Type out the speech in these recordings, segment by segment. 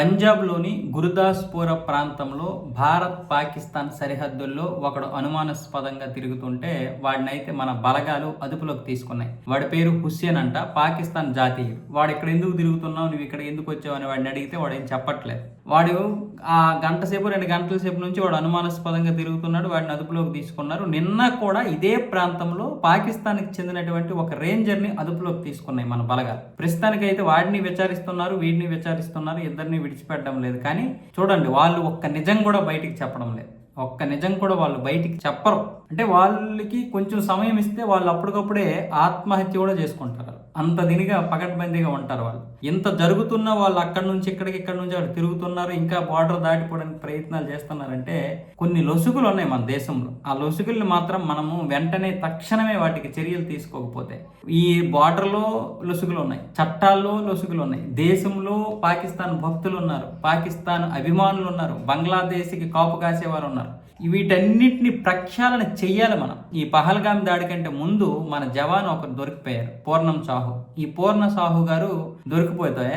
పంజాబ్లోని గురుదాస్పుర ప్రాంతంలో భారత్ పాకిస్తాన్ సరిహద్దుల్లో ఒకడు అనుమానాస్పదంగా తిరుగుతుంటే వాడినైతే మన బలగాలు అదుపులోకి తీసుకున్నాయి. వాడి పేరు హుస్సేన్ అంట పాకిస్తాన్ జాతీయుడు. వాడు ఇక్కడ ఎందుకు తిరుగుతున్నావు? నువ్వు ఇక్కడ ఎందుకు వచ్చావు? అని వాడిని అడిగితే వాడు ఏం చెప్పట్లేదు. వాడు ఆ గంట సేపు రెండు గంటల సేపు నుంచి వాడు అనుమానాస్పదంగా తిరుగుతున్నాడు వాడిని అదుపులోకి తీసుకున్నారు. నిన్న కూడా ఇదే ప్రాంతంలో పాకిస్తాన్కి చెందినటువంటి ఒక రేంజర్ని అదుపులోకి తీసుకున్నాయి మన బలగాలు. ప్రస్తుతానికి అయితే వాడిని విచారిస్తున్నారు వీడిని విచారిస్తున్నారు ఇద్దరిని విడిచిపెట్టడం లేదు. కానీ చూడండి వాళ్ళు ఒక్క నిజం కూడా బయటికి చెప్పడం లేదు. ఒక్క నిజం కూడా వాళ్ళు బయటికి చెప్పరు. అంటే వాళ్ళకి కొంచెం సమయం ఇస్తే వాళ్ళు అప్పటికప్పుడే ఆత్మహత్య కూడా చేసుకుంటారు. అంత దినిగా పకడ్బందీగా ఉంటారు వాళ్ళు. ఇంత జరుగుతున్నా వాళ్ళు అక్కడి నుంచి ఇక్కడికి ఇక్కడ నుంచి అక్కడ తిరుగుతున్నారు ఇంకా బార్డర్ దాటిపోవడానికి ప్రయత్నాలు చేస్తున్నారంటే కొన్ని లొసుగులు ఉన్నాయి మన దేశంలో. ఆ లొసుగుల్ని మాత్రం మనము వెంటనే తక్షణమే వాటికి చర్యలు తీసుకోకపోతే ఈ బార్డర్లో లొసుగులు ఉన్నాయి చట్టాల్లో లొసుగులు ఉన్నాయి. దేశంలో పాకిస్తాన్ భక్తులు ఉన్నారు పాకిస్తాన్ అభిమానులు ఉన్నారు బంగ్లాదేశ్కి కాపు కాసేవారు ఉన్నారు. వీటన్నిటిని ప్రక్షాళన చెయ్యాలి మనం. ఈ పహల్గామ్ దాడి కంటే ముందు మన జవాన్ ఒకరు దొరికిపోయారు పూర్ణం సాహు. ఈ పూర్ణ సాహు గారు దొరికిపోతే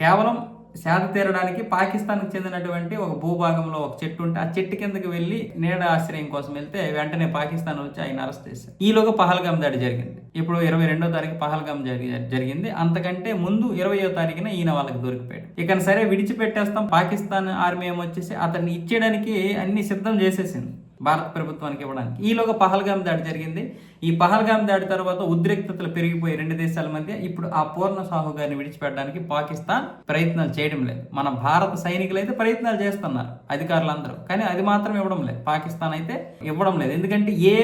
కేవలం సేద తీరడానికి పాకిస్తాన్కి చెందినటువంటి ఒక భూభాగంలో ఒక చెట్టు ఉంటే ఆ చెట్టు కిందకి వెళ్ళి నీడ ఆశ్రయం కోసం వెళ్తే వెంటనే పాకిస్తాన్ వచ్చి ఆయన అరెస్ట్ చేశారు. ఈలోగా పహల్గాం దాడి జరిగింది. ఇప్పుడు ఇరవై రెండో తారీఖు పహల్గాం జరిగి జరిగింది. అంతకంటే ముందు ఇరవయో తారీఖున ఈయన వాళ్ళకి దొరికిపోయాడు. ఇక సరే విడిచిపెట్టేస్తాం. పాకిస్తాన్ ఆర్మీ ఏమొచ్చేసి అతన్ని ఇచ్చేయడానికి అన్ని సిద్ధం చేసేసింది. భారత ప్రభుత్వానికి ఇవ్వడానికి. ఈలోగా పహల్గాం దాడి జరిగింది. ఈ పహల్గాం దాడి తర్వాత ఉద్రిక్తతలు పెరిగిపోయి రెండు దేశాల మధ్య ఇప్పుడు ఆ పూర్ణ సాహు గారిని విడిచిపెట్టడానికి పాకిస్తాన్ ప్రయత్నాలు చేయడం లేదు. మన భారత సైనికులు అయితే ప్రయత్నాలు చేస్తున్నారు అధికారులందరూ. కానీ అది మాత్రం ఇవ్వడం లేదు. పాకిస్తాన్ అయితే ఇవ్వడం లేదు. ఎందుకంటే ఏ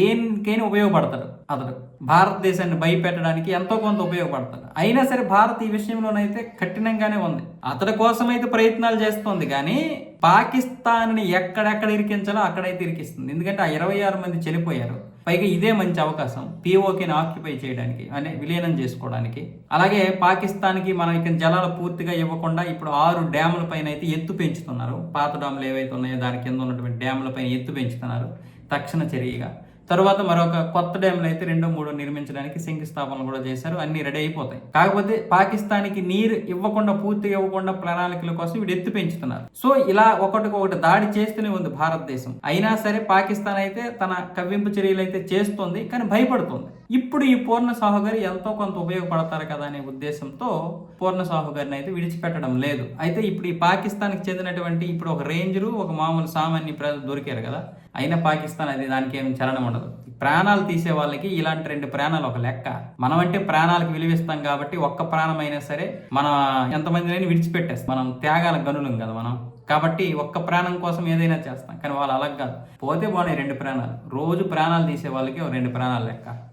దేనికైనా ఉపయోగపడతాడు అతడు. భారతదేశాన్ని భయపెట్టడానికి ఎంతో కొంత ఉపయోగపడతాడు అయినా సరే భారత్ ఈ విషయంలోనైతే కఠినంగానే ఉంది. అతడి కోసం అయితే ప్రయత్నాలు చేస్తోంది. కానీ పాకిస్తాన్ని ఎక్కడెక్కడ ఇరికించాలో అక్కడైతే ఇరికిస్తుంది. ఎందుకంటే ఆ ఇరవై ఆరు మంది చనిపోయారు. పైగా ఇదే మంచి అవకాశం. పీఓకేని ఆక్యుపై చేయడానికి అనే విలీనం చేసుకోవడానికి. అలాగే పాకిస్తాన్కి మనం ఇక జలాలు పూర్తిగా ఇవ్వకుండా ఇప్పుడు ఆరు డ్యాముల పైన అయితే ఎత్తు పెంచుతున్నారు. పాత డ్యాములు ఏవైతే ఉన్నాయో దాని కింద ఉన్నటువంటి డ్యాముల పైన ఎత్తు పెంచుతున్నారు. తక్షణ చర్యగా. తర్వాత మరొక కొత్త డ్యామ్లు అయితే రెండో మూడో నిర్మించడానికి శంకుస్థాపనలు కూడా చేశారు. అన్ని రెడీ అయిపోతాయి. కాకపోతే పాకిస్తాన్కి నీరు ఇవ్వకుండా పూర్తిగా ఇవ్వకుండా ప్రణాళికల కోసం వీడు ఎత్తు పెంచుతున్నారు. సో ఇలా ఒకటికొకటి దాడి చేస్తూనే ఉంది భారతదేశం. అయినా సరే పాకిస్తాన్ అయితే తన కవ్వింపు చర్యలు అయితే చేస్తోంది కానీ భయపడుతుంది. ఇప్పుడు ఈ పూర్ణ సాహుగారు ఎంతో కొంత ఉపయోగపడతారు కదా అనే ఉద్దేశంతో పూర్ణ సాహుగారిని అయితే విడిచిపెట్టడం లేదు. అయితే ఇప్పుడు ఈ పాకిస్తాన్కి చెందినటువంటి ఇప్పుడు ఒక రేంజరు ఒక మామూలు సామాన్య ప్రజలు దొరికారు కదా. అయినా పాకిస్తాన్ అది దానికి ఏమి చలనం ఉండదు. ప్రాణాలు తీసే వాళ్ళకి ఇలాంటి రెండు ప్రాణాలు ఒక లెక్క. మనం అంటే ప్రాణాలకు విలువిస్తాం కాబట్టి ఒక్క ప్రాణం అయినా సరే మన ఎంతమందినైనా విడిచిపెట్టేస్తాం. మనం త్యాగాల గనులం కదా మనం. కాబట్టి ఒక్క ప్రాణం కోసం ఏదైనా చేస్తాం. కానీ వాళ్ళు అలా కాదు. పోతే బాగున్నాయి రెండు ప్రాణాలు. రోజు ప్రాణాలు తీసే వాళ్ళకి రెండు ప్రాణాలు లెక్క.